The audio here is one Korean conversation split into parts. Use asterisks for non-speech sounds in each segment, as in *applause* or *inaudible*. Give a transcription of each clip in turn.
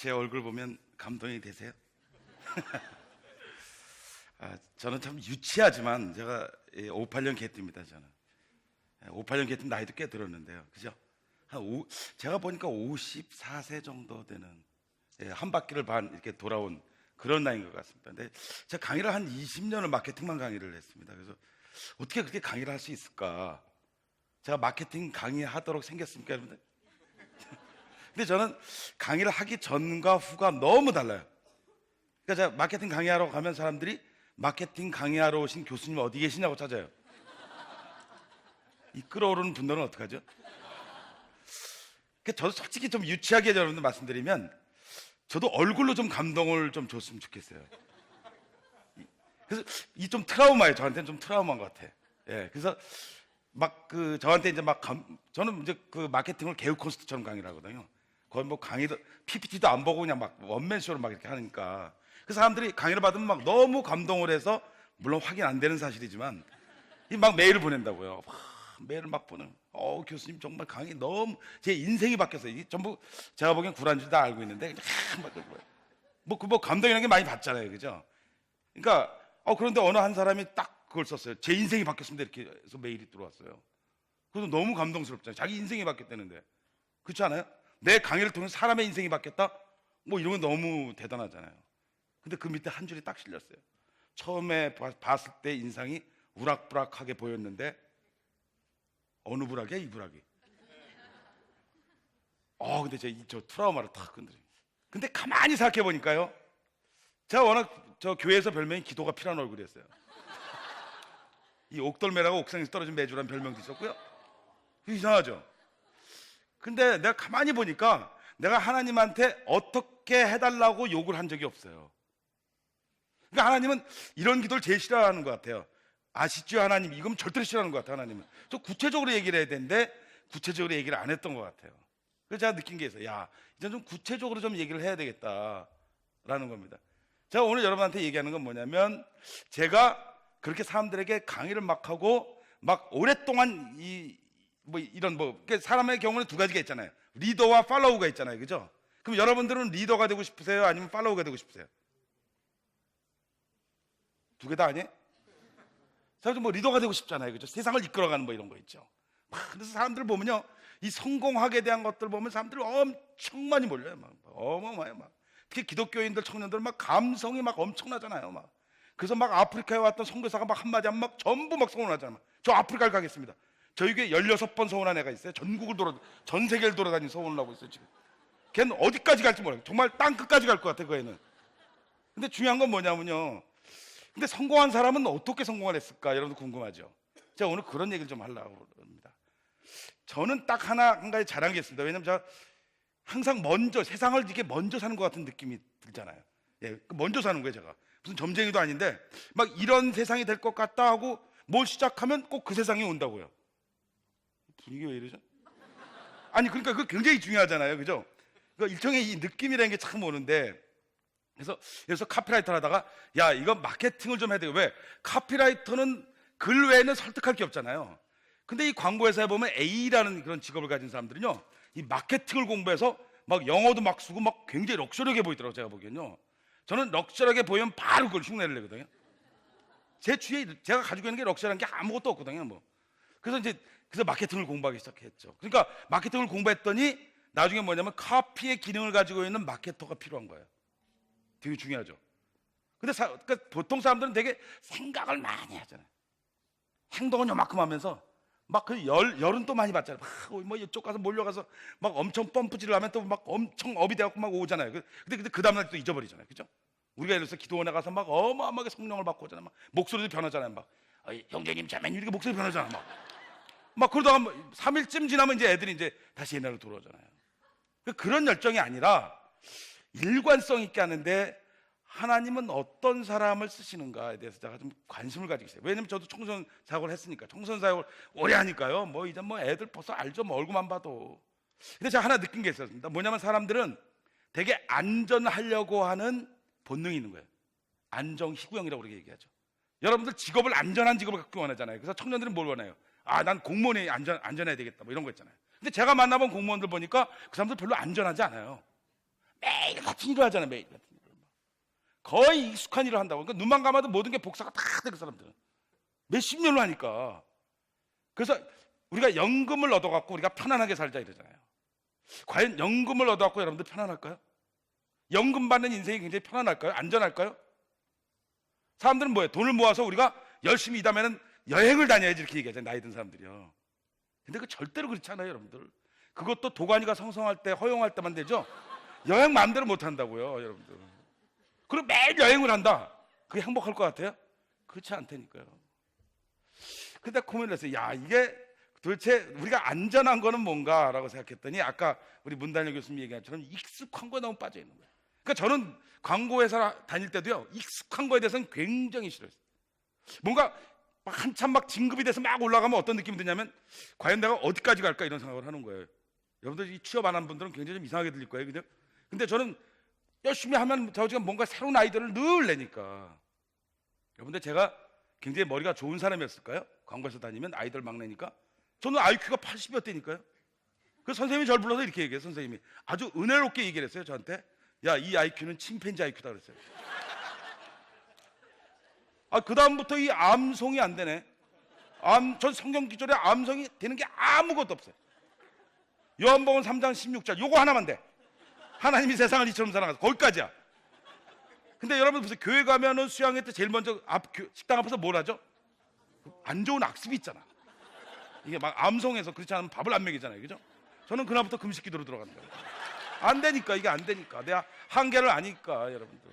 제 얼굴 보면 감동이 되세요? *laughs* 아, 저는 참 유치하지만 제가 58년 개띠입니다. 저는 58년 개띠 나이도 꽤 들었는데요. 그죠? 한 오, 제가 보니까 54세 정도 되는 예, 한 바퀴를 반 이렇게 돌아온 그런 나이인 것 같습니다. 근데 제가 강의를 한 20년을 마케팅만 강의를 했습니다. 그래서 어떻게 그렇게 강의를 할 수 있을까? 제가 마케팅 강의하도록 생겼습니까, 여러분들? 근데 저는 강의를 하기 전과 후가 너무 달라요. 그러니까 제가 마케팅 강의하러 가면 사람들이 마케팅 강의하러 오신 교수님 어디 계시냐고 찾아요. 이 끌어오르는 분들은 어떡하죠? 그러니까 저도 솔직히 좀 유치하게 여러분들 말씀드리면 저도 얼굴로 좀 감동을 좀 줬으면 좋겠어요. 이- 그래서 이 좀 트라우마예요. 저한테는 좀 트라우마인 것 같아. 예. 그래서 막 그 저한테 이제 막 감, 저는 이제 그 마케팅을 개그 콘서트처럼 강의를 하거든요. 거의 뭐 강의도 PPT도 안 보고 그냥 막 원맨 쇼로 막 이렇게 하니까 그 사람들이 강의를 받으면 막 너무 감동을 해서 물론 확인 안 되는 사실이지만 이막 메일을 보낸다고요. 와, 메일을 막 보는. 어 교수님 정말 강의 너무 제 인생이 바뀌었어요. 이게 전부 제가 보기엔 구란줄 다 알고 있는데 막 그거예요. 뭐그 뭐 감동이라는 게 많이 받잖아요, 그죠? 그러니까 어 그런데 어느 한 사람이 딱 그걸 썼어요. 제 인생이 바뀌었습니다 이렇게 해서 메일이 들어왔어요. 그래서 너무 감동스럽잖아요. 자기 인생이 바뀌었다는데 그렇지 않아요? 내 강의를 통해 서 사람의 인생이 바뀌었다? 뭐 이런 건 너무 대단하잖아요. 근데 그 밑에 한 줄이 딱 실렸어요. 처음에 봐- 봤을 때 인상이 우락부락하게 보였는데 어느 부락이야 이 부락이? 어 근데 제, 저 트라우마를 탁 건드려. 근데 가만히 생각해 보니까요. 제가 워낙 저 교회에서 별명이 기도가 필요한 얼굴이었어요. 이 옥돌매라고 옥상에서 떨어진 매주라는 별명도 있었고요. 이상하죠? 근데 내가 가만히 보니까 내가 하나님한테 어떻게 해달라고 욕을 한 적이 없어요. 그러니까 하나님은 이런 기도를 제일 싫어하는 것 같아요. 아시죠 하나님 이건 절대로 싫어하는 것 같아요 하나님은. 저 구체적으로 얘기를 해야 되는데 구체적으로 얘기를 안 했던 것 같아요. 그래서 제가 느낀 게 있어요. 야 이제 좀 구체적으로 좀 얘기를 해야 되겠다라는 겁니다. 제가 오늘 여러분한테 얘기하는 건 뭐냐면 제가 그렇게 사람들에게 강의를 막 하고 막 오랫동안 이 뭐 이런 뭐 그러니까 사람의 경우는 두 가지가 있잖아요. 리더와 팔로우가 있잖아요. 그죠? 그럼 여러분들은 리더가 되고 싶으세요? 아니면 팔로우가 되고 싶으세요? 두 개 다 아니에요? 사실 뭐 리더가 되고 싶잖아요. 그죠? 세상을 이끌어가는 뭐 이런 거 있죠. 막 그래서 사람들 보면요. 이 성공하게 대한 것들 보면 사람들이 엄청 많이 몰려요. 막 어마어마해요. 막 특히 기독교인들 청년들 막 감성이 막 엄청나잖아요. 막 그래서 막 아프리카에 왔던 선교사가 막 한마디 하면 막 전부 막 소원하잖아요. 막. 저 아프리카를 가겠습니다. 저희 교회 16번 소원한 애가 있어요. 전국을 돌아 전 세계를 돌아다니는 소원을 하고 있어요, 지금. 걔는 어디까지 갈지 몰라요. 정말 땅 끝까지 갈 것 같아, 그 애는. 근데 중요한 건 뭐냐면요. 근데 성공한 사람은 어떻게 성공을 했을까? 여러분들 궁금하죠? 제가 오늘 그런 얘기를 좀 하려고 합니다. 저는 딱 하나, 한 가지 자랑이 있습니다. 왜냐면 제가 항상 먼저, 세상을 이렇게 먼저 사는 것 같은 느낌이 들잖아요. 예, 먼저 사는 거예요, 제가. 무슨 점쟁이도 아닌데, 막 이런 세상이 될 것 같다 하고 뭘 시작하면 꼭 그 세상이 온다고요. 분위기 왜 이러죠? 아니, 그러니까 그거 굉장히 중요하잖아요. 그죠? 그 일종의 이 느낌이라는 게 참 오는데, 그래서 그래서 카피라이터 하다가 야 이거 마케팅을 좀 해야 돼요. 왜? 카피라이터는 글 외에는 설득할 게 없잖아요. 근데 이 광고 회사에 보면 A라는 그런 직업을 가진 사람들은요, 이 마케팅을 공부해서 막 영어도 막 쓰고 막 굉장히 럭셔리하게 보이더라고요. 제가 보기엔요. 저는 럭셔리하게 보이면 바로 그걸 흉내를 내거든요. 제 주위에 제가 가지고 있는 게 럭셔리한 게 아무것도 없거든요. 뭐. 그래서 이제 그래서 마케팅을 공부하기 시작했죠. 그러니까 마케팅을 공부했더니 나중에 뭐냐면 카피의 기능을 가지고 있는 마케터가 필요한 거예요. 되게 중요하죠. 근데 사- 그러니까 보통 사람들은 되게 생각을 많이 하잖아요. 행동은 요만큼 하면서 막그 열, 열은 또 많이 받잖아요. 막 뭐 이쪽 가서 몰려가서 막 엄청 펌프질을 하면 또 막 엄청 업이 돼갖고 막 오잖아요. 그- 근데, 근데 그 다음날 또 잊어버리잖아요. 그죠? 우리가 예를 들어서 기도원에 가서 막 어마어마하게 성령을 받고 오잖아요. 막 목소리도 변하잖아요. 막 어이, 형제님 자매님 이렇게 목소리 변하잖아. 막. 막 그러다가 뭐 3일쯤 지나면 이제 애들이 이제 다시 옛날로 돌아오잖아요. 그- 그런 열정이 아니라 일관성 있게 하는데 하나님은 어떤 사람을 쓰시는가에 대해서 제가 좀 관심을 가지고 있어요. 왜냐면 저도 청소년 사역을 했으니까 청소년 사역을 오래 하니까요. 뭐 이제 뭐 애들 벌써 알죠. 뭐 얼굴만 봐도. 근데 제가 하나 느낀 게 있었습니다. 뭐냐면 사람들은 되게 안전하려고 하는 본능이 있는 거예요. 안정 희구형이라고 그렇게 얘기하죠. 여러분들 직업을 안전한 직업을 갖기 원하잖아요. 그래서 청년들은 뭘 원해요? 아, 난 공무원이 안전 안전해야 되겠다. 뭐 이런 거 있잖아요. 근데 제가 만나본 공무원들 보니까 그 사람들 별로 안전하지 않아요. 매일 같은 일을 하잖아요. 매일 같은 일을. 거의 익숙한 일을 한다고. 그러니까 눈만 감아도 모든 게 복사가 다 돼 그 사람들은. 몇십 년을 하니까. 그래서 우리가 연금을 얻어갖고 우리가 편안하게 살자 이러잖아요. 과연 연금을 얻어갖고 여러분들 편안할까요? 연금 받는 인생이 굉장히 편안할까요? 안전할까요? 사람들은 뭐예요? 돈을 모아서 우리가 열심히 일하면 여행을 다녀야지 이렇게 얘기하잖아요. 나이 든 사람들이요. 근데 그 절대로 그렇지 않아요, 여러분들. 그것도 도가니가 성성할 때, 허용할 때만 되죠. 여행 마음대로 못 한다고요, 여러분들. 그리고 매일 여행을 한다. 그게 행복할 것 같아요? 그렇지 않다니까요. 근데 고민을 했어요. 야, 이게 도대체 우리가 안전한 거는 뭔가라고 생각했더니 아까 우리 문단일 교수님 얘기한 것처럼 익숙한 거에 너무 빠져 있는 거예요. 그러니까 저는 광고회사 다닐 때도요, 익숙한 거에 대해서는 굉장히 싫어했어요. 뭔가 막 한참 막 진급이 돼서 막 올라가면 어떤 느낌이 드냐면 과연 내가 어디까지 갈까 이런 생각을 하는 거예요. 여러분들 이 취업 안 한 분들은 굉장히 좀 이상하게 들릴 거예요. 그죠? 근데 저는 열심히 하면 저 지금 뭔가 새로운 아이디어를 늘 내니까. 여러분들 제가 굉장히 머리가 좋은 사람이었을까요? 광고에서 다니면 아이들 막 내니까. 저는 IQ가 80몇 대니까요. 그 선생님이 저를 불러서 이렇게 얘기해요. 선생님이 아주 은혜롭게 얘기를 했어요. 저한테. 야, 이 IQ는 침팬지 IQ다 그랬어요. 아, 그다음부터 이 암송이 안 되네. 암, 전 성경 기절에 암송이 되는 게 아무것도 없어요. 요한복음 3장 16절 요거 하나만 돼. 하나님이 세상을 이처럼 사랑하서 거기까지야. 근데 여러분 무슨 교회 가면은 수양회 때 제일 먼저 앞 교- 식당 앞에서 뭘 하죠? 안 좋은 악습이 있잖아. 이게 막 암송해서 그렇지 않으면 밥을 안 먹이잖아요. 그죠? 저는 그날부터 금식 기도로 거예요. 안 되니까 이게 안 되니까 내가 한계를 아니까 여러분들.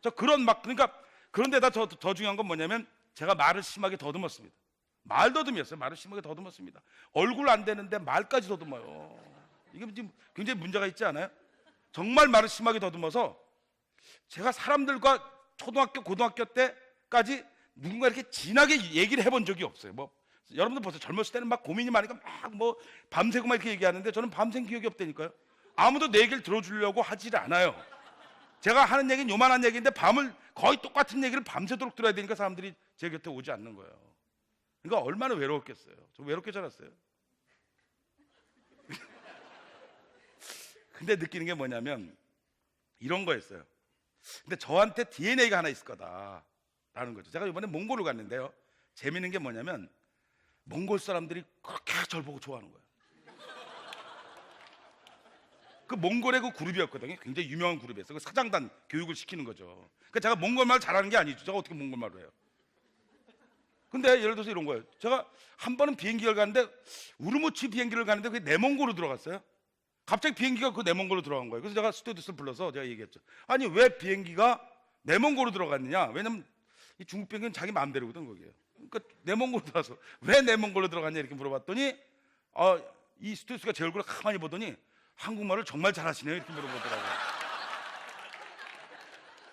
저 그런 막 그러니까 그런데다 더, 더 중요한 건 뭐냐면 제가 말을 심하게 더듬었습니다. 말 더듬이었어요. 말을 심하게 더듬었습니다. 얼굴 안 되는데 말까지 더듬어요. 이게 지금 굉장히 문제가 있지 않아요? 정말 말을 심하게 더듬어서 제가 사람들과 초등학교, 고등학교 때까지 누군가 이렇게 진하게 얘기를 해본 적이 없어요. 뭐 여러분들 보세요. 젊었을 때는 막 고민이 많으니까 막 뭐 밤새고 막 이렇게 얘기하는데 저는 밤샌 기억이 없다니까요. 아무도 내 얘기를 들어주려고 하질 않아요. 제가 하는 얘기는 요만한 얘기인데 밤을 거의 똑같은 얘기를 밤새도록 들어야 되니까 사람들이 제 곁에 오지 않는 거예요. 그러니까 얼마나 외로웠겠어요. 저 외롭게 자랐어요. *laughs* 근데 느끼는 게 뭐냐면 이런 거였어요. 근데 저한테 DNA가 하나 있을 거다라는 거죠. 제가 이번에 몽골을 갔는데요. 재밌는 게 뭐냐면 몽골 사람들이 그렇게 절 보고 좋아하는 거예요. 그 몽골의 그 그룹이었거든요. 굉장히 유명한 그룹이었어요. 그 사장단 교육을 시키는 거죠. 그러니까 제가 몽골 말 잘하는 게 아니죠. 제가 어떻게 몽골 말을 해요? 근데 예를 들어서 이런 거예요. 제가 한 번은 비행기를 가는데 우르무치 비행기를 가는데 그게 내몽골로 들어갔어요. 갑자기 비행기가 그 내몽골로 들어간 거예요. 그래서 제가 스튜디오스를 불러서 제가 얘기했죠. 아니 왜 비행기가 내몽골로 들어갔느냐? 왜냐면 이 중국 비행기는 자기 마음대로거든 거기에요. 그러니까 내몽골로 들어가서 왜 내몽골로 들어갔냐 이렇게 물어봤더니 어, 이 스튜디오스가 제 얼굴을 가만히 보더니 한국말을 정말 잘하시네요 이렇게 물어보더라고요.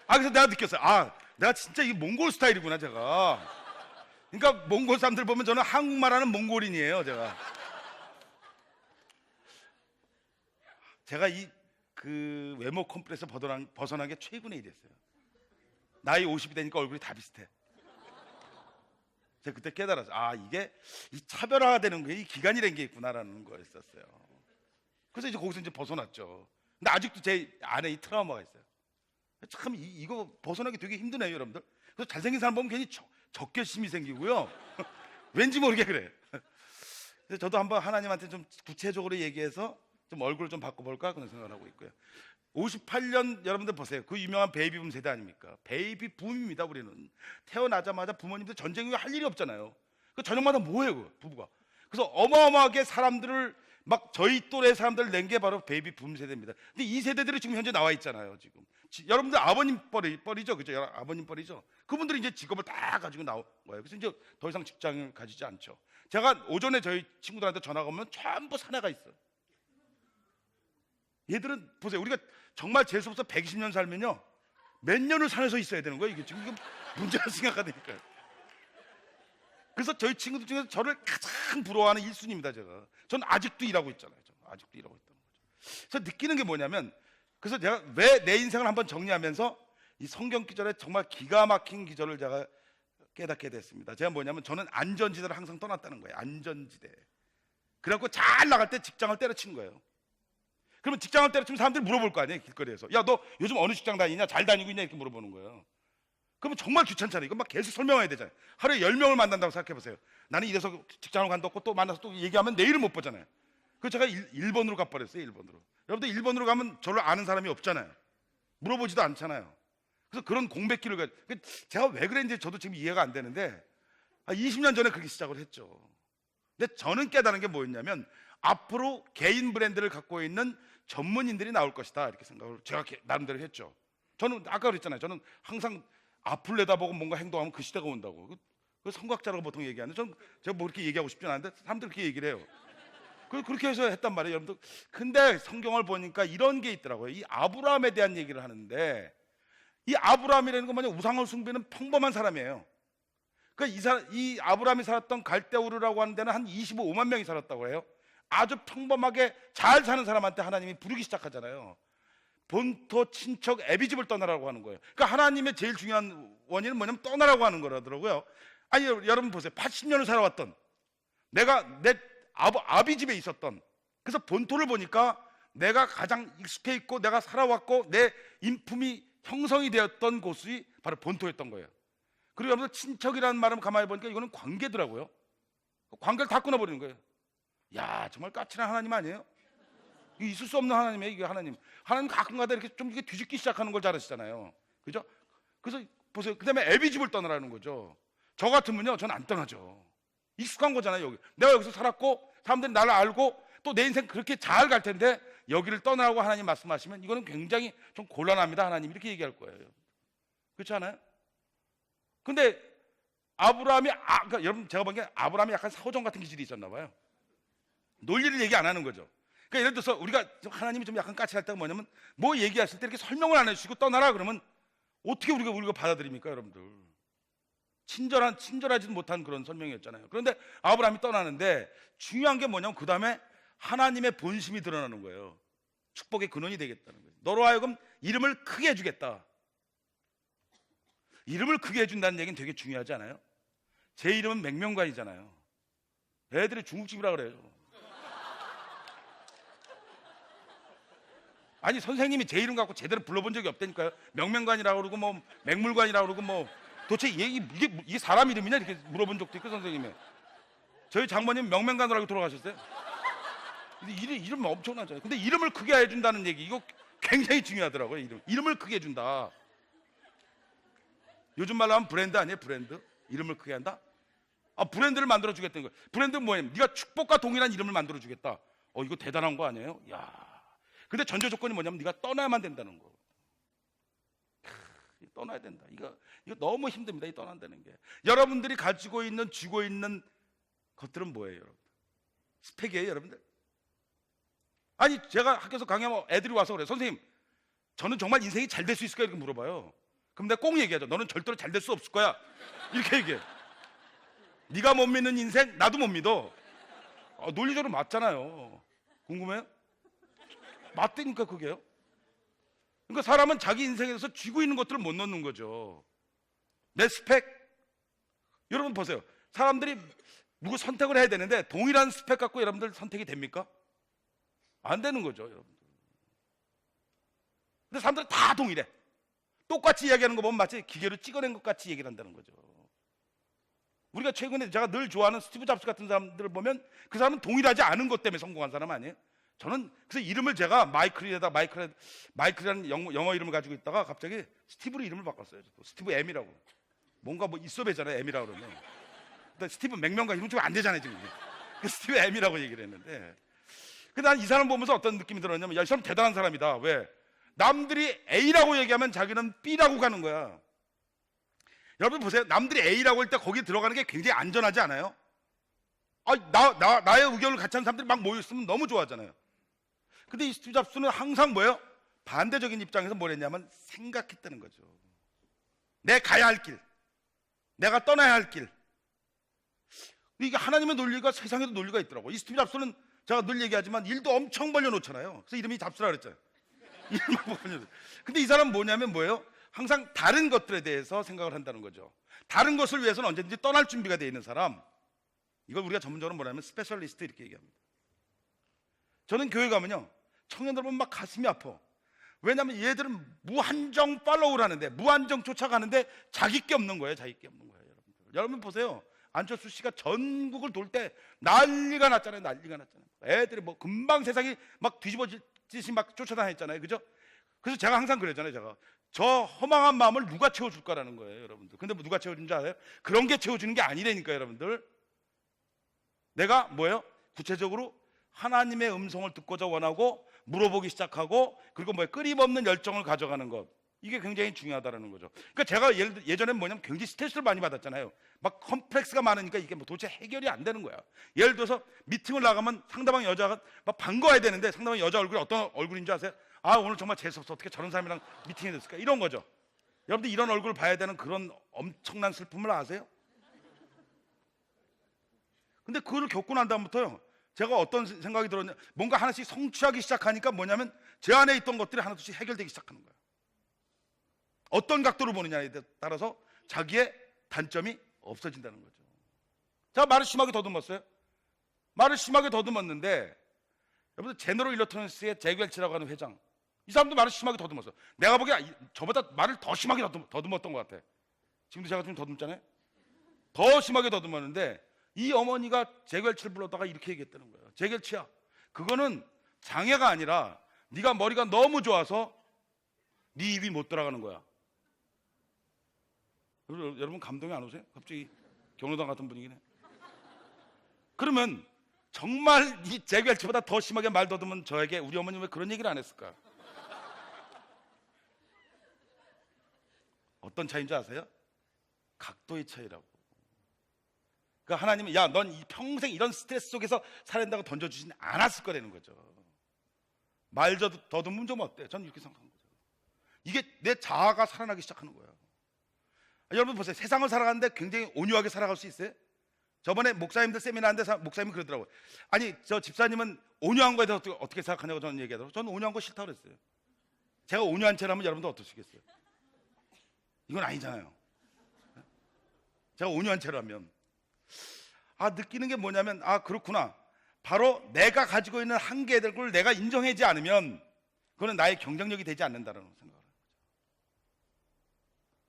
아 그래서 내가 느꼈어요. 아 내가 진짜 이 몽골 스타일이구나 제가. 그러니까 몽골 사람들 보면 저는 한국말 하는 몽골인이에요 제가. 제가 이 그 외모 컴플렉스 벗어난, 벗어난 게 최근에 이랬어요. 나이 50이 되니까 얼굴이 다 비슷해. 제가 그때 깨달았어요. 아 이게 이 차별화가 되는 게 이 기간이라는 게 있구나라는 거였었어요. 그래서 이제 거기서 이제 벗어났죠. 근데 아직도 제 안에 이 트라우마가 있어요. 참 이, 이거 벗어나기 되게 힘드네요, 여러분들. 그래서 잘생긴 사람 보면 괜히 적, 적개심이 생기고요. *laughs* 왠지 모르게 그래. 그래서 저도 한번 하나님한테 좀 구체적으로 얘기해서 좀 얼굴을 좀 바꿔볼까 그런 생각을 하고 있고요. 58년 여러분들 보세요. 그 유명한 베이비붐 세대 아닙니까? 베이비붐입니다. 우리는 태어나자마자 부모님들 전쟁 이후에 할 일이 없잖아요. 그 저녁마다 뭐해요, 그 부부가? 그래서 어마어마하게 사람들을 막 저희 또래 사람들을 낸게 바로 베이비 붐 세대입니다. 근데 이 세대들이 지금 현재 나와 있잖아요. 지금 지- 여러분들 아버님 뻘이 뻘이죠, 그죠? 아버님 뻘이죠. 그분들이 이제 직업을 다 가지고 나온 거예요. 그래서 이제 더 이상 직장을 가지지 않죠. 제가 오전에 저희 친구들한테 전화가 오면 전부 사내가 있어요. 얘들은 보세요. 우리가 정말 재수없어 120년 살면요. 몇 년을 산에서 있어야 되는 거예요. 이게 지금 문제가 *laughs* 심각하다니까요. 그래서 저희 친구들 중에서 저를 가장 부러워하는 1순위입니다. 제가. 저는 아직도 일하고 있잖아요. 저는 아직도 일하고 있다는 거죠. 그래서 느끼는 게 뭐냐면 그래서 제가 왜 내 인생을 한번 정리하면서 이 성경 기절에 정말 기가 막힌 기절을 제가 깨닫게 됐습니다. 제가 뭐냐면 저는 안전지대를 항상 떠났다는 거예요. 안전지대. 그래갖고 잘 나갈 때 직장을 때려친 거예요. 그러면 직장을 때려치면 사람들이 물어볼 거 아니에요 길거리에서 야 너 요즘 어느 직장 다니냐 잘 다니고 있냐 이렇게 물어보는 거예요 그러면 정말 귀찮잖아요. 이거 막 계속 설명해야 되잖아요. 하루에 10명을 만난다고 생각해 보세요. 나는 이래서 직장을 간다고 또 만나서 또 얘기하면 내일을 못 보잖아요. 그래서 제가 일, 번으로 가버렸어요 1번으로. 여러분들 1번으로 가면 저를 아는 사람이 없잖아요. 물어보지도 않잖아요. 그래서 그런 공백기를 가그 제가 왜 그랬는지 저도 지금 이해가 안 되는데 20년 전에 그렇게 시작을 했죠. 근데 저는 깨달은 게 뭐였냐면 앞으로 개인 브랜드를 갖고 있는 전문인들이 나올 것이다 이렇게 생각을 제가 개- 나름대로 했죠. 저는 아까 그랬잖아요. 저는 항상 앞을 내다보고 뭔가 행동하면 그 시대가 온다고. 그, 그 성곽자라고 보통 얘기하는데 저는 제가 뭐 그렇게 얘기하고 싶진 않은데 사람들 그렇게 얘기를 해요. 그- 그렇게 해서 했단 말이에요, 여러분들. 근데 성경을 보니까 이런 게 있더라고요. 이 아브라함에 대한 얘기를 하는데 이 아브라함이라는 건 뭐냐 우상을 숭배는 평범한 사람이에요. 그러니까 이, 사, 이 아브라함이 살았던 갈대우르라고 하는 데는 한 25만 명이 살았다고 해요. 아주 평범하게 잘 사는 사람한테 하나님이 부르기 시작하잖아요. 본토 친척 애비집을 떠나라고 하는 거예요. 그러니까 하나님의 제일 중요한 원인은 뭐냐면 떠나라고 하는 거라더라고요. 아니 여러분 보세요. 80년을 살아왔던 내가 내 아버, 아비 집에 있었던 그래서 본토를 보니까 내가 가장 익숙해 있고 내가 살아왔고 내 인품이 형성이 되었던 곳이 바로 본토였던 거예요. 그리고 여러분들 친척이라는 말은 가만히 보니까 이거는 관계더라고요. 관계를 다 끊어버리는 거예요. 야 정말 까칠한 하나님 아니에요? 있을 수 없는 하나님이에요 이게 하나님. 하나님 가끔가다 이렇게 좀 이렇게 뒤집기 시작하는 걸 잘하시잖아요. 그죠? 그래서 보세요. 그다음에 애비 집을 떠나라는 거죠. 저 같으면요, 전 안 떠나죠. 익숙한 거잖아요 여기. 내가 여기서 살았고 사람들이 나를 알고 또 내 인생 그렇게 잘 갈 텐데 여기를 떠나라고 하나님 말씀하시면 이거는 굉장히 좀 곤란합니다 하나님 이렇게 얘기할 거예요. 그렇지 않아요? 근데 아브라함이 아, 그러니까 여러분 제가 보기엔 아브라함이 약간 사오정 같은 기질이 있었나 봐요. 논리를 얘기 안 하는 거죠. 그러니까 예를 들어서 우리가 좀 하나님이 좀 약간 까칠할 때가 뭐냐면 뭐 얘기하실 때 이렇게 설명을 안 해주시고 떠나라 그러면 어떻게 우리가 우리가 받아들입니까, 여러분들? 친절한 친절하지도 못한 그런 설명이었잖아요. 그런데 아브라함이 떠나는데 중요한 게 뭐냐면 그 다음에 하나님의 본심이 드러나는 거예요. 축복의 근원이 되겠다는 거예요. 너로 하여금 이름을 크게 해주겠다. 이름을 크게 해준다는 얘기는 되게 중요하지 않아요? 제 이름은 맹명관이잖아요. 애들이 중국집이라 그래요. 아니 선생님이 제 이름 갖고 제대로 불러본 적이 없다니까요. 명명관이라고 그러고 뭐 맹물관이라고 그러고 뭐 도대체 이게, 이게, 이게 사람 이름이냐 이렇게 물어본 적도 있고 선생님이. 저희 장모님 명명관으로 돌아가셨어요. 이름, 이름 엄청나잖아요. 근데 이름을 크게 해준다는 얘기 이거 굉장히 중요하더라고요. 이름. 이름을 크게 해준다. 요즘 말로 하면 브랜드 아니에요? 브랜드? 이름을 크게 한다? 아 브랜드를 만들어 주겠다는 거예요. 브랜드는 뭐예요? 네가 축복과 동일한 이름을 만들어 주겠다. 어 이거 대단한 거 아니에요? 야. 근데 전제 조건이 뭐냐면 네가 떠나야만 된다는 거. 크, 떠나야 된다. 이거 이거 너무 힘듭니다. 이 떠난다는 게. 여러분들이 가지고 있는 쥐고 있는 것들은 뭐예요, 여러분? 스펙이에요, 여러분들. 아니 제가 학교에서 강의하면 애들이 와서 그래. 선생님, 저는 정말 인생이 잘 될 수 있을까 이렇게 물어봐요. 그럼 내가 꼭 얘기하죠. 너는 절대로 잘 될 수 없을 거야. 이렇게 얘기해. 네가 못 믿는 인생 나도 못 믿어. 아, 논리적으로 맞잖아요. 궁금해요? 맞다니까 그게요. 그러니까 사람은 자기 인생에서 쥐고 있는 것들을 못 넣는 거죠. 내 스펙. 여러분 보세요. 사람들이 누구 선택을 해야 되는데 동일한 스펙 갖고 여러분들 선택이 됩니까? 안 되는 거죠, 여러분들. 근데 사람들 다 동일해. 똑같이 이야기하는 거 보면 마치 기계로 찍어낸 것 같이 얘기를 한다는 거죠. 우리가 최근에 제가 늘 좋아하는 스티브 잡스 같은 사람들을 보면 그 사람은 동일하지 않은 것 때문에 성공한 사람 아니에요? 저는 그래서 이름을 제가 마이클에다 마이클 마이클이라는 영어, 영어 이름을 가지고 있다가 갑자기 스티브로 이름을 바꿨어요. 스티브 M이라고. 뭔가 뭐 있어 배잖아요. M이라고 그러면. 근데 스티브 맥명가 이름 좀안 되잖아요 지금. 그 *laughs* 스티브 M이라고 얘기를 했는데. 근데 난 이 사람 보면서 어떤 느낌이 들었냐면 야 이 사람 대단한 사람이다. 왜? 남들이 A라고 얘기하면 자기는 B라고 가는 거야. 여러분 보세요. 남들이 A라고 할 때 거기 들어가는 게 굉장히 안전하지 않아요? 아, 나, 나, 나의 의견을 같이 하는 사람들이 막 모여있으면 너무 좋아하잖아요. 근데 이 스티브 잡스는 항상 뭐예요? 반대적인 입장에서 뭘 했냐면 생각했다는 거죠. 내 가야 할 길. 내가 떠나야 할 길. 이게 하나님의 논리가 세상에도 논리가 있더라고. 이 스티브 잡스는 제가 늘 얘기하지만 일도 엄청 벌려놓잖아요. 그래서 이름이 잡스라 그랬잖아요. *laughs* 근데 이 사람은 뭐냐면 뭐예요? 항상 다른 것들에 대해서 생각을 한다는 거죠. 다른 것을 위해서는 언제든지 떠날 준비가 되어 있는 사람. 이걸 우리가 전문적으로 뭐냐면 스페셜리스트 이렇게 얘기합니다. 저는 교회 가면요. 청년들 보면 막 가슴이 아파. 왜냐하면 얘들은 무한정 팔로우라는데 무한정 쫓아가는데 자기 게 없는 거예요. 자기 게 없는 거예요, 여러분들. 여러분 보세요. 안철수 씨가 전국을 돌 때 난리가 났잖아요. 난리가 났잖아요. 애들이 뭐 금방 세상이 막 뒤집어지듯이 막 쫓아다녔잖아요. 그죠? 그래서 제가 항상 그랬잖아요. 제가 저 허망한 마음을 누가 채워줄 거라는 거예요, 여러분들. 근데 뭐 누가 채워준 줄 알아요? 그런 게 채워주는 게 아니라니까, 여러분들. 내가 뭐예요? 구체적으로 하나님의 음성을 듣고자 원하고 물어보기 시작하고 그리고 뭐 끊임없는 열정을 가져가는 것 이게 굉장히 중요하다는 거죠. 그러니까 제가 예를 들- 예전에 뭐냐면 굉장히 스트레스를 많이 받았잖아요. 막 컴플렉스가 많으니까 이게 뭐 도대체 해결이 안 되는 거야. 예를 들어서 미팅을 나가면 상대방 여자가 막 반가워야 되는데 상대방 여자 얼굴이 어떤 얼굴인 줄 아세요? 아 오늘 정말 재수없어 어떻게 저런 사람이랑 미팅이 됐을까 이런 거죠. 여러분들 이런 얼굴을 봐야 되는 그런 엄청난 슬픔을 아세요? 근데 그걸 겪고 난 다음부터요. 제가 어떤 생각이 들었냐 뭔가 하나씩 성취하기 시작하니까 뭐냐면 제 안에 있던 것들이 하나둘씩 해결되기 시작하는 거예요. 어떤 각도로 보느냐에 따라서 자기의 단점이 없어진다는 거죠. 제가 말을 심하게 더듬었어요. 말을 심하게 더듬었는데 여러분들 제너럴 일러트런스의 제겔치라고 하는 회장 이 사람도 말을 심하게 더듬었어. 내가 보기에 이- 저보다 말을 더 심하게 더듬, 더듬었던 것 같아. 지금도 제가 좀 더듬잖아요. 더 심하게 더듬었는데 이 어머니가 제겔치를 불렀다가 이렇게 얘기했다는 거예요. 제겔치야, 그거는 장애가 아니라 네가 머리가 너무 좋아서 네 입이 못 돌아가는 거야. 여러분 감동이 안 오세요? 갑자기 경로당 같은 분위기네. 그러면 정말 이 제결치보다 더 심하게 말 더듬은 저에게 우리 어머니 왜 그런 얘기를 안 했을까? 어떤 차이인지 아세요? 각도의 차이라고. 그러니까 하나님은 야, 넌이 평생 이런 스트레스 속에서 살아야 된다고 던져주진 않았을 거라는 거죠. 말 더- 더듬으면 좀 어때? 저는 이렇게 생각하는 거죠. 이게 내 자아가 살아나기 시작하는 거예요. 아, 여러분 보세요. 세상을 살아가는데 굉장히 온유하게 살아갈 수 있어요? 저번에 목사님들 세미나 하는데 사- 목사님이 그러더라고요. 아니, 저 집사님은 온유한 거에 대해서 어떻게, 어떻게 생각하냐고 저는 얘기하더라고요. 저는 온유한 거 싫다고 그랬어요. 제가 온유한 채라면 여러분들 어떠시겠어요? 이건 아니잖아요. 제가 온유한 채라면. 아, 느끼는 게 뭐냐면, 아, 그렇구나. 바로 내가 가지고 있는 한계들을 내가 인정하지 않으면 그거는 나의 경쟁력이 되지 않는다는 생각을 해요.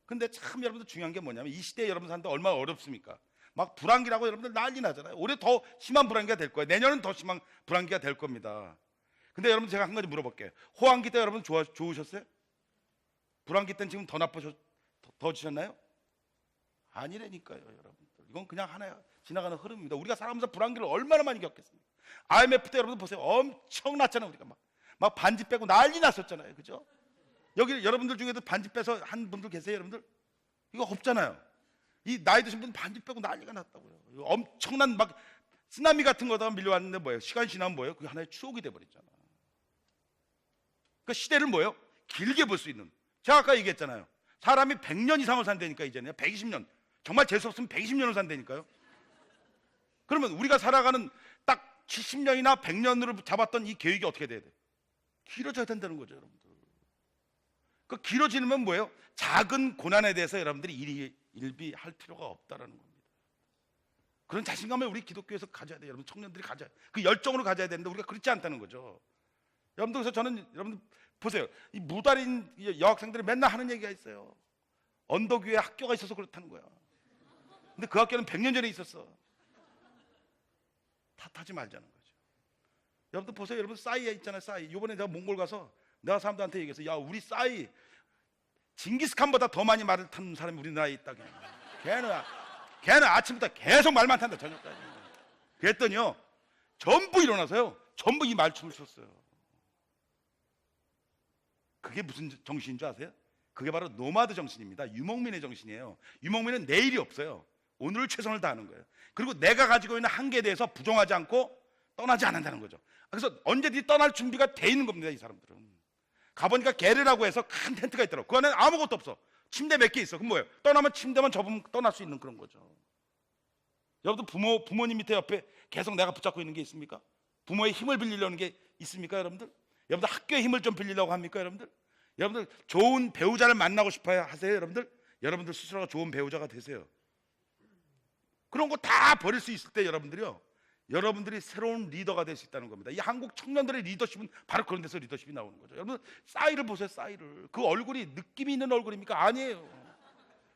근데 참 여러분들 중요한 게 뭐냐면 이 시대에 여러분 사는데 얼마나 어렵습니까? 막 불안기라고 여러분들 난리 나잖아요. 올해 더 심한 불안기가 될 거예요. 내년은 더 심한 불안기가 될 겁니다. 근데 여러분 제가 한 가지 물어볼게요. 호황기 때 여러분 좋아, 좋으셨어요? 불안기 때는 지금 더 나쁘셨, 더, 더 지셨나요? 아니라니까요, 여러분들. 이건 그냥 하나의 지나가는 흐름입니다. 우리가 살아가면서 불안기를 얼마나 많이 겪겠습니까? IMF 때 여러분들 보세요. 엄청났잖아요, 우리가 막. 막 반지 빼고 난리 났었잖아요. 그죠? 여기 여러분들 중에도 반지 빼서 한 분들 계세요, 여러분들? 이거 없잖아요. 이 나이 드신 분 반지 빼고 난리가 났다고요. 이거 엄청난 막 쓰나미 같은 거다가 밀려왔는데 뭐예요? 시간이 지나면 뭐예요? 그게 하나의 추억이 돼버렸잖아. 그 시대를 뭐예요? 길게 볼 수 있는. 제가 아까 얘기했잖아요. 사람이 100년 이상을 산다니까 이제는 120년. 정말 재수 없으면 120년을 산다니까요. 그러면 우리가 살아가는 딱 70년이나 100년으로 잡았던 이 계획이 어떻게 돼야 돼? 길어져야 된다는 거죠, 여러분들. 그 길어지면 뭐예요? 작은 고난에 대해서 여러분들이 일이 일비할 필요가 없다라는 겁니다. 그런 자신감을 우리 기독교에서 가져야 돼요. 여러분 청년들이 가져야 그 열정으로 가져야 되는데 우리가 그렇지 않다는 거죠. 여러분들 그래서 저는 여러분 보세요. 이 무달인 이 여학생들이 맨날 하는 얘기가 있어요. 언덕 위에 학교가 있어서 그렇다는 거야. 근데 그 학교는 100년 전에 있었어. 탓하지 말자는 거죠. 여러분들 보세요. 여러분 싸이에 있잖아요. 싸이. 이번에 내가 몽골 가서 내가 사람들한테 얘기했어. 야, 우리 싸이 징기스칸보다 더 많이 말을 타는 사람이 우리나라에 있다. 걔는. 걔는 걔는 아침부터 계속 말만 탄다. 저녁까지. 그랬더니요. 전부 일어나서요. 전부 이 말춤을 췄어요. 그게 무슨 정신인 줄 아세요? 그게 바로 노마드 정신입니다. 유목민의 정신이에요. 유목민은 내일이 없어요. 오늘 최선을 다하는 거예요. 그리고 내가 가지고 있는 한계에 대해서 부정하지 않고 떠나지 않는다는 거죠. 그래서 언제든지 떠날 준비가 돼 있는 겁니다. 이 사람들은. 가보니까 게르라고 해서 큰 텐트가 있더라고. 그 안에는 아무것도 없어. 침대 몇 개 있어. 그럼 뭐예요? 떠나면 침대만 접으면 떠날 수 있는 그런 거죠. 여러분들 부모 부모님 밑에 옆에 계속 내가 붙잡고 있는 게 있습니까? 부모의 힘을 빌리려는 게 있습니까, 여러분들? 여러분들 학교의 힘을 좀 빌리려고 합니까, 여러분들? 여러분들 좋은 배우자를 만나고 싶어야 하세요, 여러분들? 여러분들 스스로가 좋은 배우자가 되세요. 그런 거 다 버릴 수 있을 때 여러분들이요. 여러분들이 새로운 리더가 될 수 있다는 겁니다. 이 한국 청년들의 리더십은 바로 그런 데서 리더십이 나오는 거죠. 여러분 싸이를 보세요, 싸이를. 그 얼굴이 느낌이 있는 얼굴입니까? 아니에요.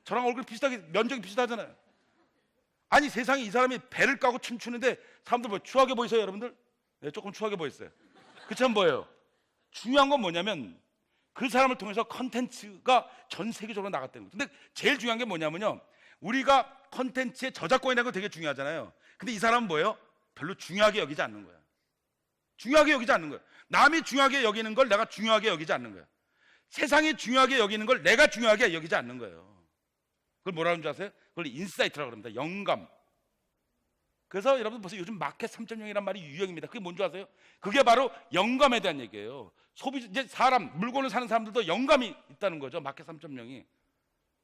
저랑 얼굴 비슷하게 면적이 비슷하잖아요. 아니 세상에 이 사람이 배를 까고 춤추는데 사람들 뭐 추하게 보이세요, 여러분들? 네, 조금 추하게 보였어요. 그참 뭐예요? 중요한 건 뭐냐면 그 사람을 통해서 컨텐츠가 전 세계적으로 나갔다는 거예요. 근데 제일 중요한 게 뭐냐면요. 우리가 컨텐츠의 저작권이라는 거 되게 중요하잖아요. 근데 이 사람은 뭐예요? 별로 중요하게 여기지 않는 거야. 중요하게 여기지 않는 거야. 남이 중요하게 여기는 걸 내가 중요하게 여기지 않는 거야. 세상이 중요하게 여기는 걸 내가 중요하게 여기지 않는 거예요. 그걸 뭐라는 줄 아세요? 그걸 인사이트라고 합니다. 영감. 그래서 여러분 보세요. 요즘 마켓 3.0이란 말이 유행입니다. 그게 뭔지 아세요? 그게 바로 영감에 대한 얘기예요. 소비 이제 사람 물건을 사는 사람들도 영감이 있다는 거죠. 마켓 3.0이.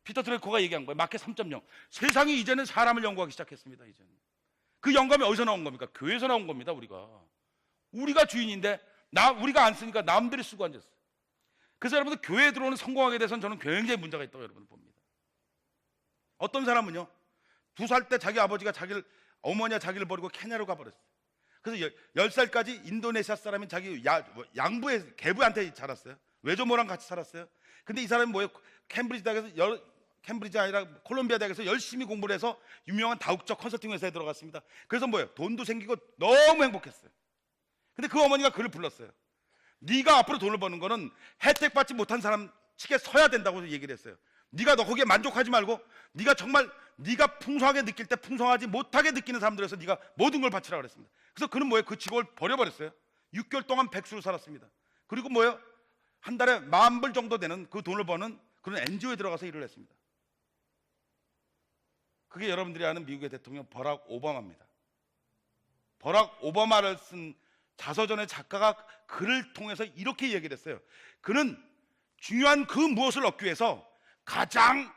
피터 드레코가 얘기한 거예요. 마켓 3.0. 세상이 이제는 사람을 연구하기 시작했습니다. 이제는. 그 영감이 어디서 나온 겁니까? 교회에서 나온 겁니다. 우리가. 우리가 주인인데 나 우리가 안 쓰니까 남들이 쓰고 앉았어요. 그래서 여러분들 교회에 들어오는 성공하게 돼서는 저는 굉장히 문제가 있다고 여러분 봅니다. 어떤 사람은요. 두 살 때 자기 아버지가 자기를 어머니와 자기를 버리고 케냐로 가버렸어요. 그래서 열, 열 살까지 인도네시아 사람인 자기 야, 뭐, 양부의 계부한테 자랐어요. 외조모랑 같이 살았어요. 근데 이 사람이 뭐예요? 캠브리지 대학에서 열, 캠브리지 아니라 콜롬비아 대학에서 열심히 공부를 해서 유명한 다국적 컨설팅 회사에 들어갔습니다. 그래서 뭐예요? 돈도 생기고 너무 행복했어요. 근데 그 어머니가 그를 불렀어요. 네가 앞으로 돈을 버는 거는 혜택 받지 못한 사람 측에 서야 된다고 얘기를 했어요. 네가 너 거기에 만족하지 말고 네가 정말 네가 풍성하게 느낄 때 풍성하지 못하게 느끼는 사람들에서 네가 모든 걸 바치라 그랬습니다. 그래서 그는 뭐예요? 그 직업을 버려버렸어요. 6개월 동안 백수로 살았습니다. 그리고 뭐예요? 한 달에 만 불 정도 되는 그 돈을 버는 그런 NGO에 들어가서 일을 했습니다. 그게 여러분들이 아는 미국의 대통령 버락 오바마입니다. 버락 오바마를 쓴 자서전의 작가가 글을 통해서 이렇게 얘기를 했어요. 그는 중요한 그 무엇을 얻기 위해서 가장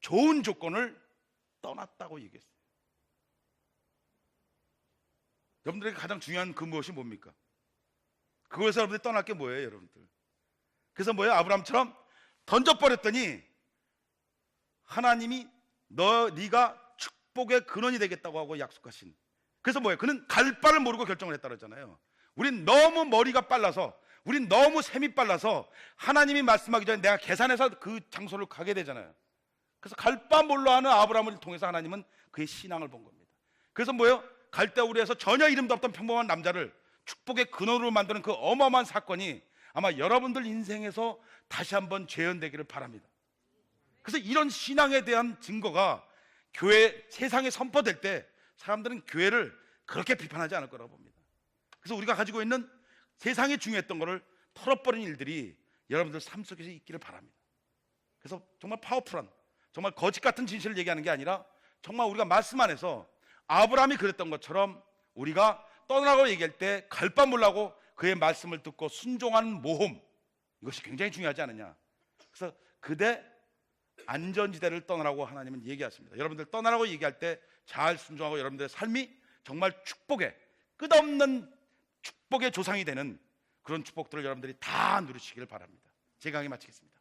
좋은 조건을 떠났다고 얘기했어요. 여러분들에게 가장 중요한 그 무엇이 뭡니까? 그것에서 여러분들이 떠날 게 뭐예요, 여러분들? 그래서 뭐예요? 아브라함처럼 던져버렸더니 하나님이 너 네가 축복의 근원이 되겠다고 하고 약속하신. 그래서 뭐예요? 그는 갈 바를 모르고 결정을 했다 그러잖아요. 우린 너무 머리가 빨라서 우린 너무 셈이 빨라서 하나님이 말씀하기 전에 내가 계산해서 그 장소를 가게 되잖아요. 그래서 갈 바 몰라 하는 아브라함을 통해서 하나님은 그의 신앙을 본 겁니다. 그래서 뭐예요? 갈대우리에서 전혀 이름도 없던 평범한 남자를 축복의 근원으로 만드는 그 어마어마한 사건이 아마 여러분들 인생에서 다시 한번 재현되기를 바랍니다. 그래서 이런 신앙에 대한 증거가 교회 세상에 선포될 때 사람들은 교회를 그렇게 비판하지 않을 거라고 봅니다. 그래서 우리가 가지고 있는 세상에 중요했던 것을 털어버린 일들이 여러분들 삶 속에서 있기를 바랍니다. 그래서 정말 파워풀한 정말 거짓 같은 진실을 얘기하는 게 아니라 정말 우리가 말씀 안에서 아브라함이 그랬던 것처럼 우리가 떠나라고 얘기할 때 갈바 몰라고 그의 말씀을 듣고 순종하는 모험 이것이 굉장히 중요하지 않느냐. 그래서 그대 안전지대를 떠나라고 하나님은 얘기하십니다. 여러분들 떠나라고 얘기할 때 잘 순종하고 여러분들의 삶이 정말 축복의 끝없는 축복의 조상이 되는 그런 축복들을 여러분들이 다 누리시기를 바랍니다. 제 강의 마치겠습니다.